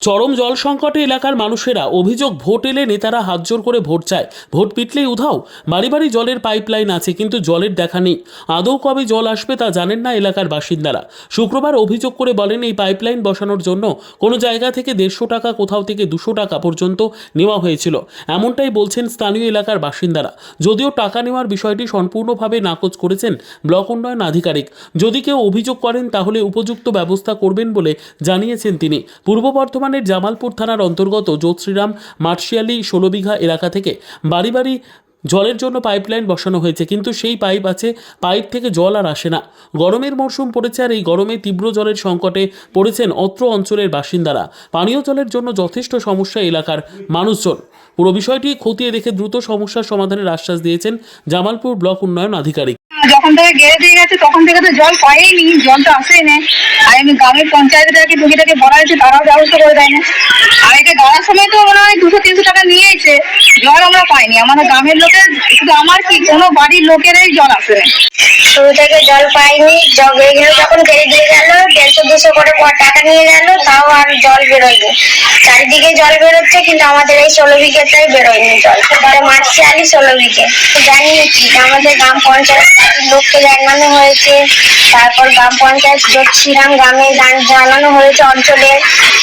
চরম জল সংকটে এলাকার মানুষেরা অভিযোগ ভোট এলে নেতারা হাতজোর করে ভোট চায়। ভোট পিটলেই উধাও। বাড়ি বাড়ি জলের পাইপলাইন আছে, কিন্তু জলের দেখা নেই। আদৌ কবে জল আসবে তা জানেন না এলাকার বাসিন্দারা। শুক্রবার অভিযোগ করে বলেন, এই পাইপলাইন বসানোর জন্য কোনো জায়গা থেকে দেড়শো টাকা, কোথাও থেকে দুশো টাকা পর্যন্ত নেওয়া হয়েছিল। এমনটাই বলছেন স্থানীয় এলাকার বাসিন্দারা। যদিও টাকা নেওয়ার বিষয়টি সম্পূর্ণভাবে নাকচ করেছেন ব্লক উন্নয়ন আধিকারিক। যদি কেউ অভিযোগ করেন, তাহলে উপযুক্ত ব্যবস্থা করবেন বলে জানিয়েছেন তিনি। পূর্ব বর্ধমানের জামালপুর থানার অন্তর্গত জ্যোৎশ্রীরাম মার্শিয়ালি ষোলো বিঘা এলাকা থেকে বাড়ি বাড়ি জলের জন্য পাইপলাইন বসানো হয়েছে, কিন্তু সেই পাইপ আছে, পাইপ থেকে জল আর আসে না। গরমের মরশুম পড়েছে আর এই গরমে তীব্র জলের সংকটে পড়েছেন অত্র অঞ্চলের বাসিন্দারা। পানীয় জলের জন্য যথেষ্ট সমস্যা এলাকার মানুষজন। পুরো বিষয়টি খতিয়ে দেখে দ্রুত সমস্যার সমাধানের আশ্বাস দিয়েছেন জামালপুর ব্লক উন্নয়ন আধিকারিক। যখন থেকে গেড়ে দিয়ে গেছে, তখন থেকে তো জল পাইনি, জল তো আসেই না আর এমনি গ্রামের পঞ্চায়েতটাকে, টুকিটাকে বলা হয়েছে, তারাও ব্যবস্থা করে দেয় না। আর এটা গাওয়ার সময় তো মনে হয় দুশো, তিনশো টাকা নিয়েছে, জল আমরা পাইনি। আমাদের গ্রামের লোকের, শুধু আমার কি, কোনো বাড়ির লোকেরই জল আসে না শুরু থেকে জল পাইনি এগুলো যখন কেড়ে দিয়ে গেল, দেড়শো, দুশো করে টাকা নিয়ে গেল, তাও আর জল বেরোয়নি। চারিদিকে জল বেরোচ্ছে, কিন্তু আমাদের এই ষোলো বিঘেটাই বেরোয়নি জল। মাঠে আলি ষোলো বিঘে। জানি কি, আমাদের গ্রাম পঞ্চায়েত লোককে জানানো হয়েছে, তারপর গ্রাম পঞ্চায়েত শ্রীরাম গ্রামে জানানো হয়েছে অঞ্চলে,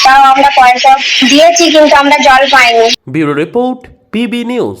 তাও আমরা পয়সা দিয়েছি, কিন্তু আমরা জল পাইনি। Bureau report, PB news.